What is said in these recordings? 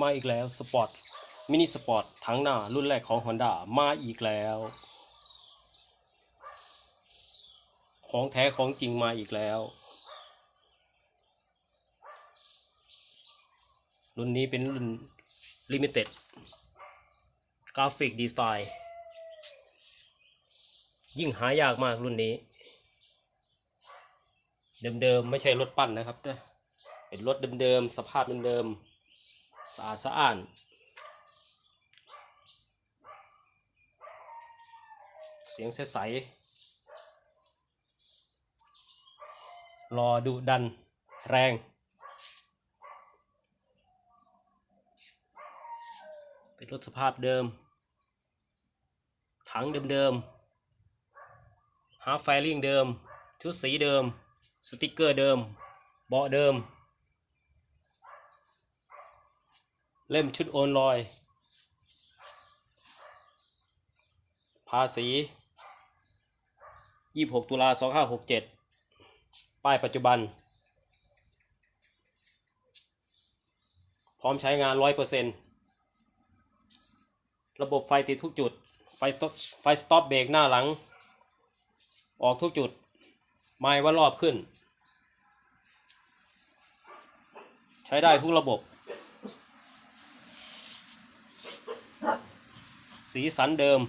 มาอีกแล้วสปอร์ตมินิสปอร์ตทั้งหน้ารุ่นแรกของ Honda มาอีกแล้ว ของแท้ของจริงมาอีกแล้ว รุ่นนี้เป็นรุ่น Limited กราฟิกดีไซน์ยิ่งหายากมากรุ่นนี้ เดิมๆ ไม่ใช่รถปั้นนะครับ เป็นรถเดิมๆ สภาพเดิมๆ สะอาดสะอ้านเสียงใสๆรอดุดันแรงเป็นรถสภาพเดิม ถังเดิมๆฮาร์ฟไฟลิ่งเดิม ชุดสีเดิม สติกเกอร์เดิม เบาะเดิม เล่มชุดโอนลอย ภาษี 26 ตุลา 2567 ป้ายปัจจุบัน พร้อมใช้งาน 100%ระบบไฟติดทุกจุด ไฟตไฟสต็อปเบรกหน้าหลัง ออกทุกจุด ไม่ว่ารอบขึ้น ใช้ได้ทุกระบบ สีสันเดิม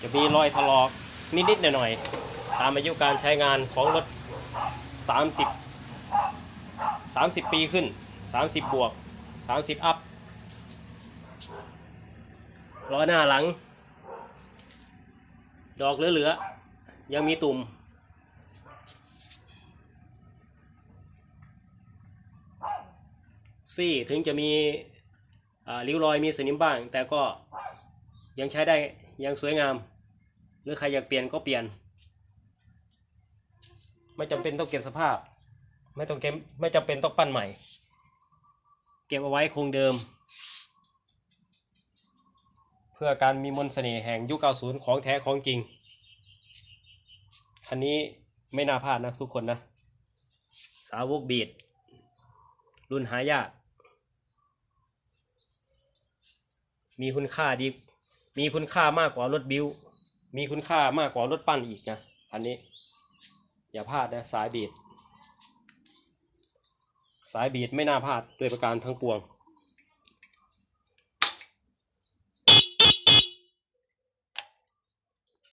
จะมีรอยถลอกนิดๆหน่อยๆตามอายุการใช้งานของรถ 30 30 ปีขึ้น 30 บวก 30 อัพล้อหน้าหลัง ดอกเหลือๆ ยังมีตุ่ม ซี่ถึงจะมีริ้วรอยมีสนิมบ้าง แต่ก็ยังใช้ได้ยังสวยงาม หรือใครอยากเปลี่ยนก็เปลี่ยน ไม่จำเป็นต้องเก็บสภาพ ไม่ต้องเก็บไม่จำเป็นต้องปั้นใหม่ เก็บเอาไว้คงเดิม เพื่อการมีมนต์เสน่ห์แห่งยุค90 ของแท้ของจริง คันนี้ไม่น่าพลาดนะทุกคนนะ สาวกบีดรุ่นหายาก มีคุณค่าดี มีคุณค่ามากกว่ารถบิวมีคุณค่ามากกว่ารถปั้นอีกนะอันนี้ อย่าพลาดนะสายบีดสายบีดไม่น่าพลาดด้วยประการทั้งปวง